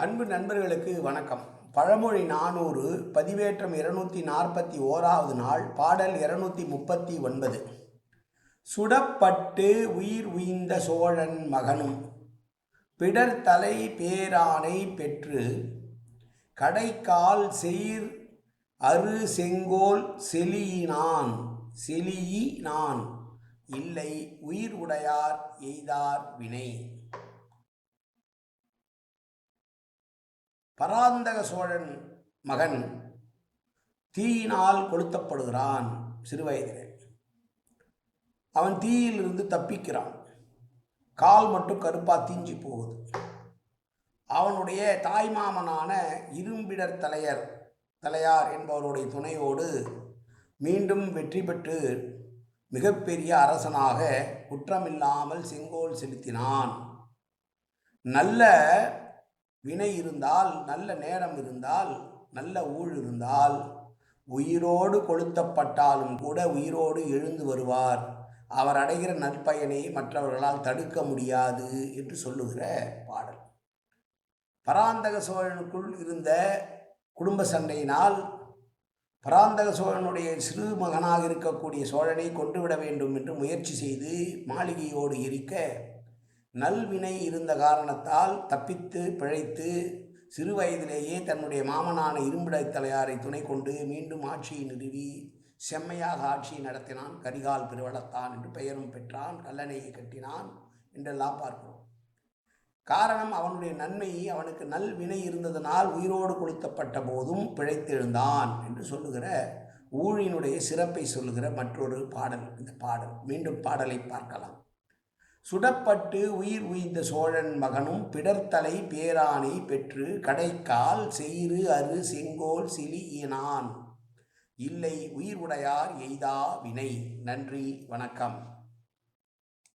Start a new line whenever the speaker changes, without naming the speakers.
அன்பு நண்பர்களுக்கு வணக்கம். பழமொழி நானூறு பதிவேற்றம் இருநூத்தி நாற்பத்தி ஓராவது நாள் பாடல் இருநூத்தி முப்பத்தி ஒன்பது சுடப்பட்டு உயிர் உய்ந்த சோழன் மகனும் பிடர் தலை பேரானை பெற்று கடைக்கால் செயிர் அரு செங்கோல் செலியினான் செலியினான். இல்லை உயிர் உடையார் எய்தார் வினை. பராந்தக சோழன் மகன் தீயினால் கொளுத்தப்படுகிறான் சிறுவயதிலே அவன் தீயிலிருந்து தப்பிக்கிறான். கால் மட்டும் கருப்பா தீஞ்சி போகுது. அவனுடைய தாய்மாமனான இரும்பிடர் தலையர் தலையார் என்பவருடைய துணையோடு மீண்டும் வெற்றி பெற்று மிகப்பெரிய அரசனாக குற்றமில்லாமல் செங்கோல் செலுத்தினான். நல்ல வினை இருந்தால் நல்ல நேரம் இருந்தால் நல்ல ஊழ் இருந்தால் உயிரோடு கொளுத்தப்பட்டாலும் கூட உயிரோடு எழுந்து வருவார். அவர் அடைகிற நற்பயனை மற்றவர்களால் தடுக்க முடியாது என்று சொல்லுகிற பாடல். பராந்தக சோழனுக்குள் இருந்த குடும்ப சண்டையினால் பராந்தக சோழனுடைய சிறு மகனாக இருக்கக்கூடிய சோழனை கொண்டுவிட வேண்டும் என்று முயற்சி செய்து மாளிகையோடு இருக்க நல்வினை இருந்த காரணத்தால் தப்பித்து பிழைத்து சிறு வயதிலேயே தன்னுடைய மாமனான இரும்பிடை தலையாரை துணை கொண்டு மீண்டும் ஆட்சியை நிறுவி செம்மையாக ஆட்சியை நடத்தினான். கரிகால் பெருவளத்தான் என்று பெயரும் பெற்றான். கல்லணையை கட்டினான் என்றெல்லாம் பார்க்கிறோம். காரணம் அவனுடைய நன்மை அவனுக்கு நல் வினை இருந்ததனால் உயிரோடு கொளுத்தப்பட்ட போதும் பிழைத்தெழுந்தான் என்று சொல்லுகிற ஊழினுடைய சிறப்பை சொல்லுகிற மற்றொரு பாடல். இந்த பாடல். மீண்டும் பாடலை பார்க்கலாம். சுடப்பட்டு உயிர் உய்ந்த சோழன் மகனும் பிடர்த்தலை பேரானை பெற்று கடைக்கால் செயிறு அரு செங்கோல் சிலியினான் இல்லை உயிர் உடையார் எய்தா வினை. நன்றி வணக்கம்.